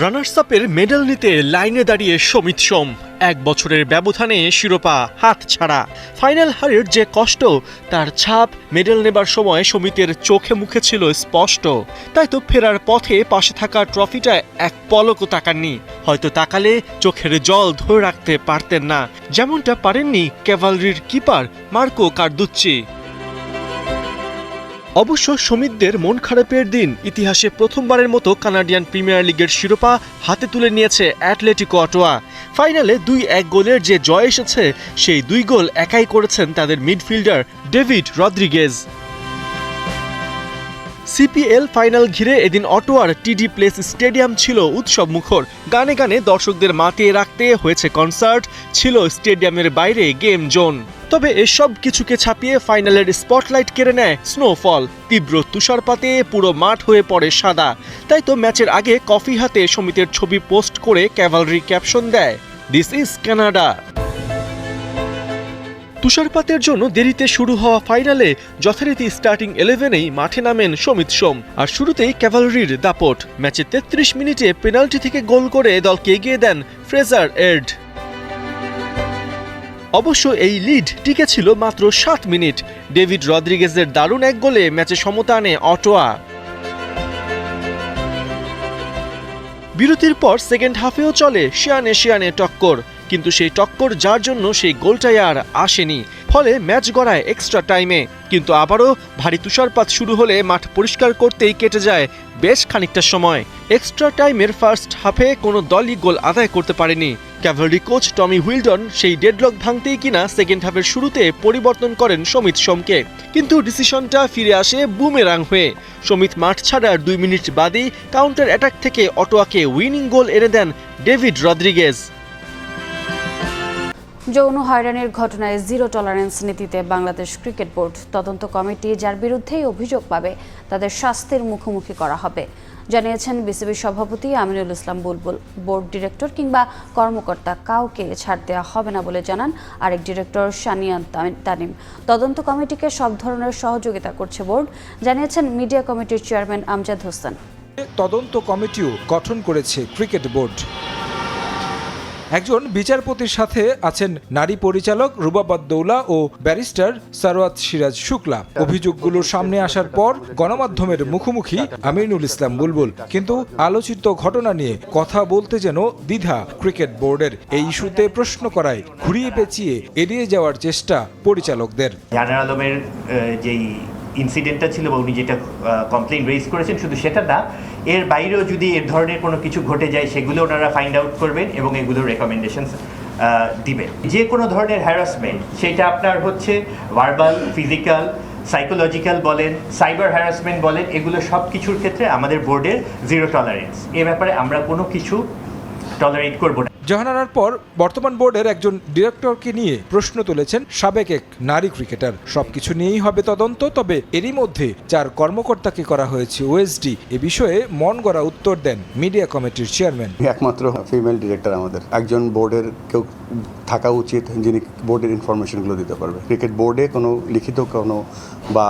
Runners আপের medal নিতে লাইনে দাঁড়িয়ে সমিত সোম। এক বছরের ব্যবধানে শিরোপা, হাত ছাড়া। ফাইনাল হারের যে কষ্ট, তার ছাপ মেডেল নেবার সময় সমিতের চোখে মুখে ছিল স্পষ্ট। তাই তো ফেরার পথে পাশে থাকা ট্রফিটা এক পলকও তাকাননি। হয়তো তাকালে চোখের জল ধরে রাখতে পারতেন না। যেমনটা পারেননি ক্যাভালরির কিপার মার্কো কার্দুচ্চি। অবশ্য সমিতদের মন খারাপের দিন। ইতিহাসে প্রথমবারের মতো কানাডিয়ান প্রিমিয়ার লিগের শিরোপা হাতে তুলে নিয়েছে অ্যাটলেটিকো অটোয়া। ফাইনালে দুই এক গোলের যে জয় এসেছে, সেই দুই গোল একাই করেছেন তাদের midfielder David Rodriguez CPL final ঘিরে এদিন অটোয়ার টিডি প্লেস স্টেডিয়াম ছিল উৎসব মুখর। গানে গানে দর্শকদের মাতিয়ে রাখতে হয়েছে কনসার্ট, ছিল স্টেডিয়ামের বাইরে গেম জোন। তবে এসব কিছুকে ছাপিয়ে ফাইনালের স্পটলাইট কেড়ে নেয় স্নোফল। তীব্র তুষারপাতে পুরো মাঠ হয়ে পড়ে সাদা। তাই তো ম্যাচের আগে কফি হাতে সমিতের ছবি পোস্ট করে ক্যাভালরি ক্যাপশন দেয়। দিস ইজ কানাডা তুষারপাতের জন্য দেরিতে শুরু হওয়া ফাইনালে যথারীতি স্টার্টিং ইলেভেনেই মাঠে নামেন সমিত সোম। আর শুরুতেই ক্যাভালরির দাপট। ম্যাচে তেত্রিশ মিনিটে পেনাল্টি থেকে গোল করে দলকে এগিয়ে দেন ফ্রেজার এড অবশ্য এই লিড টিকে ছিল মাত্র সাত মিনিট। ডেভিড রদ্রিগেজের দারুণ এক গোলে ম্যাচে সমতা আনে অটোয়া। বিরতির পর সেকেন্ড হাফেও চলে শিয়ানে শিয়ানে টক্কর। কিন্তু সেই টক্কর যার জন্য সেই গোলটাই আর আসেনি। ফলে ম্যাচ গড়ায় এক্সট্রা টাইমে কিন্তু আবারও ভারী তুষারপাত শুরু হলে মাঠ পরিষ্কার করতেই কেটে যায় বেশ খানিকটা সময়। এক্সট্রা টাইমের ফার্স্ট হাফে কোনো দলই গোল আদায় করতে পারেনি। ক্যাভালরি কোচ টমি হুইলডন সেই ডেডলক ভাঙতেই কিনা সেকেন্ড হাফের শুরুতে পরিবর্তন করেন সমিত সোমকে। কিন্তু ডিসিশনটা ফিরে আসে বুমেরাং হয়ে। সমিত মাঠ ছাড়ার দুই মিনিট বাদেই কাউন্টার অ্যাটাক থেকে অটোয়াকে উইনিং গোল এনে দেন ডেভিড রদ্রিগেজ। যৌন হয়রানির ঘটনায় জিরো টলারেন্স নীতিতে বাংলাদেশ ক্রিকেট বোর্ড। তদন্ত কমিটি যার বিরুদ্ধেই অভিযোগ পাবে, তাদের শাস্তির মুখোমুখি করা হবে। জানিয়েছেন বিসিবি সভাপতি আমিনুল ইসলাম বুলবুল। বোর্ড ডিরেক্টর কিংবা কর্মকর্তা কাউকে ছাড় দেওয়া হবে না বলে জানান আরেক ডিরেক্টর সানিয়ান তানিম। তদন্ত কমিটিকে সব ধরনের সহযোগিতা করছে বোর্ড, জানিয়েছেন মিডিয়া কমিটির চেয়ারম্যান আমজাদ হোসেন। তদন্ত কমিটিও গঠন করেছে ক্রিকেট বোর্ড। একজন বিচারপতির সাথে আছেন নারী পরিচালক রুবাবাদ দৌলা ও ব্যারিস্টার সারওয়াত সিরাজ শুক্লা। অভিযোগগুলোর সামনে আসার পর গণমাধ্যমের মুখোমুখি আমিনুল ইসলাম বুলবুল। কিন্তু আলোচিত ঘটনা নিয়ে কথা বলতে যেন দ্বিধা ক্রিকেট বোর্ডের। এই ইস্যুতে প্রশ্ন করায় ঘুরিয়ে পেঁচিয়ে এড়িয়ে যাওয়ার চেষ্টা পরিচালকদের। ইনসিডেন্টটা ছিল বা উনি যেটা কমপ্লেন রেজ করেছেন, শুধু সেটা না এর বাইরেও যদি এর ধরনের কোনো কিছু ঘটে যায়, সেগুলো ওনারা ফাইন্ড আউট করবেন এবং এগুলো রেকমেন্ডেশনস দিবেন। যে কোনো ধরনের হ্যারাসমেন্ট সেটা আপনার হচ্ছে ভার্বাল ফিজিক্যাল সাইকোলজিক্যাল বলেন সাইবার হ্যারাসমেন্ট বলেন, এগুলো সব কিছুর ক্ষেত্রে আমাদের বোর্ডের জিরো টলারেন্স এ ব্যাপারে আমরা কোনো কিছু টলারেট করব না। জাহানারার পর বর্তমান বোর্ডের একজন ডিরেক্টরকে নিয়ে প্রশ্ন তুলেছেন সাবেক এক নারী ক্রিকেটার। সবকিছু নিয়েই হবে তদন্ত তবে এরই মধ্যে চার কর্মকর্তাকে করা হয়েছে ওএসডি এ বিষয়ে মন গড়া উত্তর দেন মিডিয়া কমিটির চেয়ারম্যান। একমাত্র ফিমেল ডিরেক্টর আমাদের। একজন বোর্ডের কেউ থাকা উচিত যিনি বোর্ডের ইনফরমেশনগুলো দিতে পারবে। ক্রিকেট বোর্ডে কোনো লিখিত কোনো বা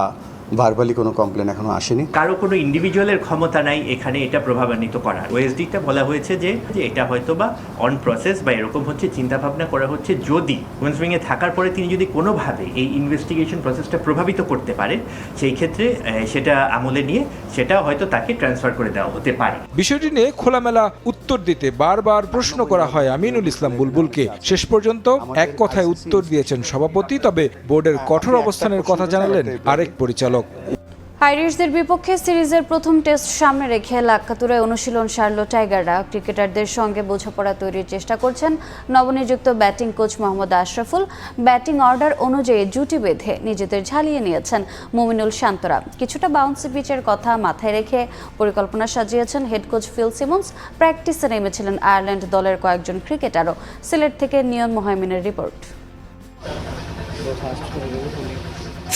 ভার্বালি কোনো কমপ্লেন এখনও আসেনি। কারও কোনো ইন্ডিভিজুয়ালের ক্ষমতা নাই এখানে এটা প্রভাবান্বিত করার। ওএসডিটা বলা হয়েছে যে যে এটা হয়তো বা অন প্রসেস বা এরকম হচ্ছে চিন্তা ভাবনা করা হচ্ছে যদি উইন্স উইংয়ে থাকার পরে তিনি যদি কোনোভাবে এই ইনভেস্টিগেশন প্রসেসটা প্রভাবিত করতে পারেন সেই ক্ষেত্রে সেটা আমলে নিয়ে সেটা হয়তো তাকে ট্রান্সফার করে দেওয়া হতে পারে। বিষয়টি নিয়ে খোলামেলা উত্তর দিতে বারবার প্রশ্ন করা হয় আমিনুল ইসলাম বুলবুলকে। শেষ পর্যন্ত এক কথায় উত্তর দিয়েছেন সভাপতি, তবে বোর্ডের কঠোর অবস্থানের কথা জানালেন আরেক পরিচালক। আইরিশদের বিপক্ষে সিরিজের প্রথম টেস্ট সামনে রেখে লাক্কাতুরায় অনুশীলন সারল টাইগাররা। ক্রিকেটারদের সঙ্গে বোঝাপড়া তৈরির চেষ্টা করছেন নবনিযুক্ত batting coach Mohammad Ashraful. Batting order অনুযায়ী জুটি বেঁধে নিজেদের ঝালিয়ে নিয়েছেন মুমিনুল শান্তরা। কিছুটা বাউন্সি পিচের কথা মাথায় রেখে পরিকল্পনা সাজিয়েছেন হেড কোচ ফিল সিমন্স। প্র্যাকটিসে নেমেছিলেন আয়ারল্যান্ড দলের কয়েকজন ক্রিকেটারও। সিলেট থেকে নিয়ন মোহাইমিনের রিপোর্ট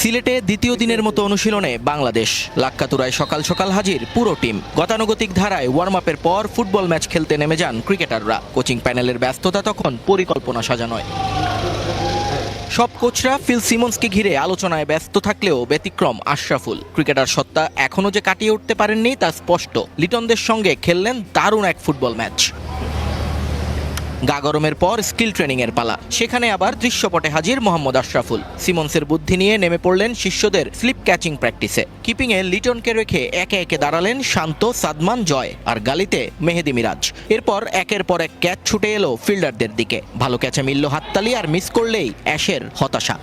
সিলেটে দ্বিতীয় দিনের মতো অনুশীলনে বাংলাদেশ। লাক্কাতুরায় সকাল সকাল হাজির পুরো টিম। গতানুগতিক ধারায় ওয়ার্ম আপের পর ফুটবল ম্যাচ খেলতে নেমে যান ক্রিকেটাররা। কোচিং প্যানেলের ব্যস্ততা তখন পরিকল্পনা সাজানোয়। সব কোচরা ফিল সিমন্সকে ঘিরে আলোচনায় ব্যস্ত থাকলেও ব্যতিক্রম আশরাফুল। ক্রিকেটার সত্তা এখনও যে কাটিয়ে উঠতে পারেননি তা স্পষ্ট। লিটনদের সঙ্গে খেললেন দারুণ এক ফুটবল ম্যাচ। গা গরমের পর স্কিল ট্রেনিংয়ের পালা। সেখানে আবার দৃশ্যপটে হাজির মোহাম্মদ আশরাফুল। সিমন্সের বুদ্ধি নিয়ে নেমে পড়লেন শিষ্যদের স্লিপ ক্যাচিং প্র্যাকটিসে। কিপিংয়ে লিটনকে রেখে একে একে দাঁড়ালেন শান্ত সাদমান জয় আর গালিতে মেহেদি মিরাজ। এরপর একের পর এক ক্যাচ ছুটে এলো ফিল্ডারদের দিকে। ভালো ক্যাচে মিলল হাততালি আর মিস করলেই অ্যাশের হতাশা।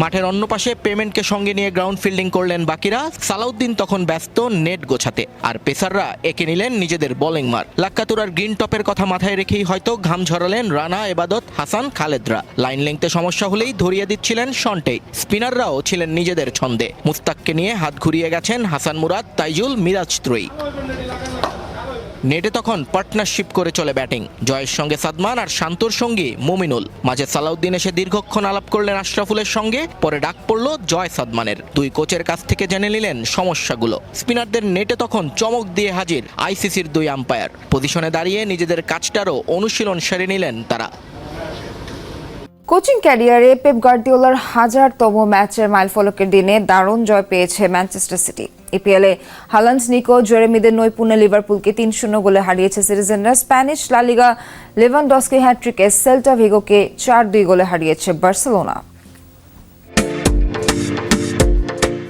মাঠের অন্য পাশে পেমেন্টকে সঙ্গে নিয়ে গ্রাউন্ড ফিল্ডিং করলেন বাকিরা। সালাউদ্দিন তখন ব্যস্ত নেট গোছাতে। আর পেসাররা একে নিলেন নিজেদের বোলিং মার। লাক্কাতুরার গ্রিন টপের কথা মাথায় রেখেই হয়তো ঘাম ঝরালেন রানা, এবাদত, হাসান, খালেদরা। লাইন লেংতে সমস্যা হলেই ধরিয়ে দিচ্ছিলেন শন্টে। স্পিনাররাও ছিলেন নিজেদের ছন্দে। মুস্তাককে নিয়ে হাত ঘুরিয়ে গেছেন হাসান মুরাদ, তাইজুল মিরাজ ত্রয়ী। নেটে তখন পার্টনারশিপ করে চলে ব্যাটিং। জয়ের সঙ্গে সাদমান আর শান্তর সঙ্গী মুমিনুল। মাঝে সালাউদ্দিন এসে দীর্ঘক্ষণ আলাপ করলেন আশরাফুলের সঙ্গে। পরে ডাক পড়ল জয় সাদমানের। দুই কোচের কাছ থেকে জেনে নিলেন সমস্যাগুলো। স্পিনারদের নেটে তখন চমক দিয়ে হাজির আইসিসির দুই আম্পায়ার। পজিশনে দাঁড়িয়ে নিজেদের কাজটারও অনুশীলন সেরে নিলেন তারা। কোচিং ক্যারিয়ারে পেপ গার্দিওলার হাজারতম ম্যাচের মাইলফলকের দিনে দারুণ জয় পেয়েছে ম্যানচেস্টার সিটি। ইপিএলে হালান্ড নিকো, জেরেমিদের নৈপুণ্যে লিভারপুলকে তিন শূন্য গোলে হারিয়েছে সিটিজেনরা স্প্যানিশ লালিগা লেভানডস্কি হ্যাট্রিকে সেল্টা ভিগোকে চার দুই গোলে হারিয়েছে বার্সেলোনা।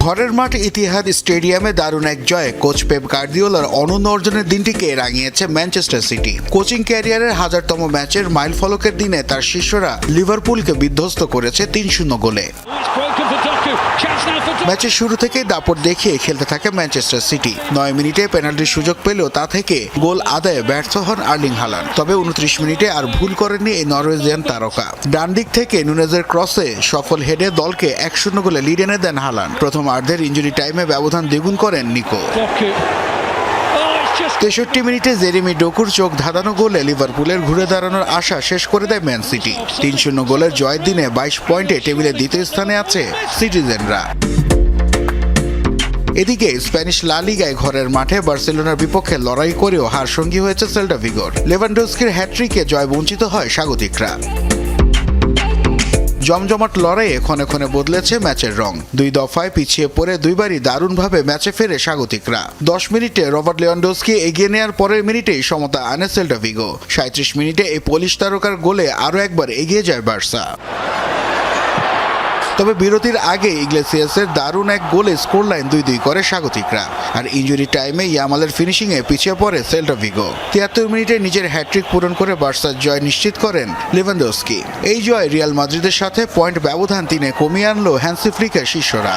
ঘরের মাঠ ইতিহাদ স্টেডিয়ামে দারুণ এক জয়ে কোচ পেপ গার্দিওলার অনন্য অর্জনের দিনটিকে রাঙিয়েছে ম্যানচেস্টার সিটি। কোচিং ক্যারিয়ারের হাজারতম ম্যাচের মাইল ফলকের দিনে তার শিষ্যরা লিভারপুলকে বিধ্বস্ত করেছে তিন শূন্য গোলে। ম্যাচের শুরু থেকে দাপট দেখিয়ে খেলতে থাকে ম্যানচেস্টার সিটি। নয় মিনিটে পেনাল্টির সুযোগ পেলেও তা থেকে গোল আদায় ব্যর্থ হন আর্লিং হালান তবে উনত্রিশ মিনিটে আর ভুল করেননি এই নরওয়েজিয়ান তারকা। ডান দিক থেকে নুনেজের ক্রসে সফল হেডে দলকে এক শূন্য গোলে লিড এনে দেন হালান প্রথম আর্ধের ইঞ্জুরি টাইমে ব্যবধান দ্বিগুণ করেন নিকো। তেষট্টি মিনিটে জেরেমি ডোকুর চোখ ধাঁধানো গোলে লিভারপুলের ঘুরে দাঁড়ানোর আশা শেষ করে দেয় ম্যান সিটি। তিন শূন্য গোলের জয়ের দিনে বাইশ পয়েন্টে টেবিলে দ্বিতীয় স্থানে আছে সিটিজেনরা। এদিকে স্প্যানিশ লা লিগায় ঘরের মাঠে বার্সেলোনার বিপক্ষে লড়াই করেও হার সঙ্গী হয়েছে সেল্টা ভিগোর। লেভানডোস্কির হ্যাট্রিকে জয় বঞ্চিত হয় স্বাগতিকরা। জমজমাট লড়াইয়ে ক্ষণে ক্ষণে বদলেছে ম্যাচের রং। দুই দফায় পিছিয়ে পড়ে দুইবারই দারুণভাবে ম্যাচে ফেরে স্বাগতিকরা। দশ মিনিটে রবার্ট লিওন্ডোসকে এগিয়ে নেওয়ার পরের মিনিটেই সমতা আনে সেল্টা ভিগো। সাঁত্রিশ মিনিটে এই পোলিশ তারকার গোলে আরও একবার এগিয়ে যায় বার্সা। তবে বিরতির আগে ইগলেসিয়াসের দারুণ এক গোলে স্কোর লাইন দুই দুই করে স্বাগতিকরা। আর ইঞ্জুরি টাইমে ইয়ামালের ফিনিশিংয়ে পিছিয়ে পড়ে সেল্টা ভিগো। তিয়াত্তর মিনিটে নিজের হ্যাট্রিক পূরণ করে বার্সার জয় নিশ্চিত করেন লেভানডোস্কি। এই জয় রিয়াল মাদ্রিদের সাথে পয়েন্ট ব্যবধান তিনে কমিয়ে আনলো হ্যান্সি ফ্লিকের শিষ্যরা।